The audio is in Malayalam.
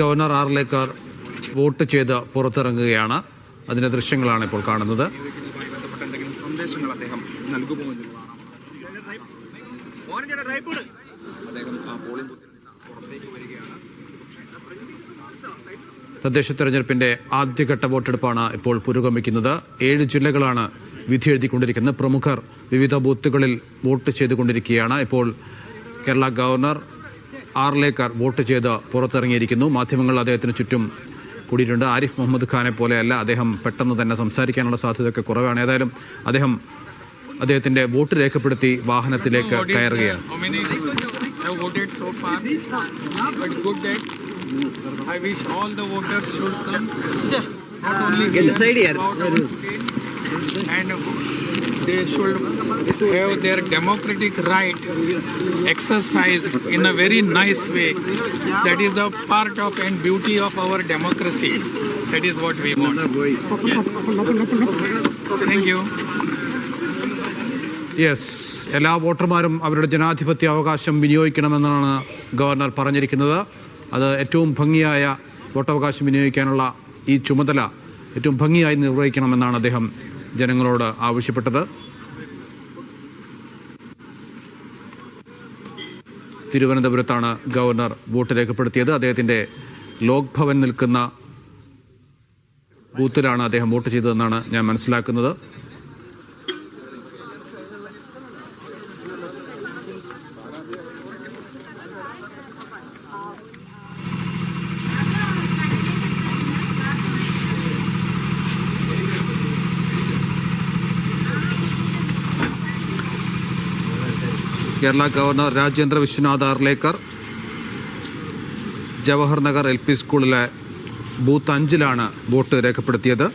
ഗവർണർ ആർലേക്കർ വോട്ട് ചെയ്ത് പുറത്തിറങ്ങുകയാണ്. അതിന്റെ ദൃശ്യങ്ങളാണ് ഇപ്പോൾ കാണുന്നത്. തദ്ദേശ തെരഞ്ഞെടുപ്പിന്റെ ആദ്യഘട്ട വോട്ടെടുപ്പാണ് ഇപ്പോൾ പുരോഗമിക്കുന്നത്. ഏഴ് ജില്ലകളാണ് വിധി എഴുതിക്കൊണ്ടിരിക്കുന്നത്. പ്രമുഖർ വിവിധ ബൂത്തുകളിൽ വോട്ട് ചെയ്തുകൊണ്ടിരിക്കുകയാണ്. ഇപ്പോൾ കേരള ഗവർണർ ആർലേക്കർ വോട്ട് ചെയ്ത് പുറത്തിറങ്ങിയിരിക്കുന്നു. മാധ്യമങ്ങൾ അദ്ദേഹത്തിന് ചുറ്റും കൂടിയിട്ടുണ്ട്. ആരിഫ് മുഹമ്മദ് ഖാനെ പോലെയല്ല അദ്ദേഹം പെട്ടെന്ന് തന്നെ സംസാരിക്കാനുള്ള സാധ്യതയൊക്കെ കുറവാണ്. ഏതായാലും അദ്ദേഹം അദ്ദേഹത്തിന്റെ വോട്ട് രേഖപ്പെടുത്തി വാഹനത്തിലേക്ക് കയറുകയാണ്. that I wish all the voters should come. Not only here, and they should have their democratic right exercised in a very nice way. That is the part of and beauty of our democracy. That is what we want. Yes. Thank you. Yes എല്ലാ വോട്ടർമാരും അവരുടെ ജനാധിപത്യ അവകാശം വിനിയോഗിക്കണമെന്നാണ് ഗവർണർ പറഞ്ഞിരിക്കുന്നത് അത് ഏറ്റവും ഭംഗിയായ വോട്ടവകാശം വിനിയോഗിക്കാനുള്ള ഈ ചുമതല ഏറ്റവും ഭംഗിയായി നിർവഹിക്കണമെന്നാണ് അദ്ദേഹം ജനങ്ങളോട് ആവശ്യപ്പെട്ടത്. തിരുവനന്തപുരത്താണ് ഗവർണർ വോട്ട് രേഖപ്പെടുത്തിയത്. അദ്ദേഹത്തിന്റെ ലോക്ഭവൻ നിൽക്കുന്ന ബൂത്തിലാണ് അദ്ദേഹം വോട്ട് ചെയ്തതെന്നാണ് ഞാൻ മനസ്സിലാക്കുന്നത്. Kerala governor Rajendra Vishwanath Arlekar Jawahar Nagar L P സ്കൂളിലെ ബൂത്ത് അഞ്ചിലാണ് വോട്ട് രേഖപ്പെടുത്തിയത്.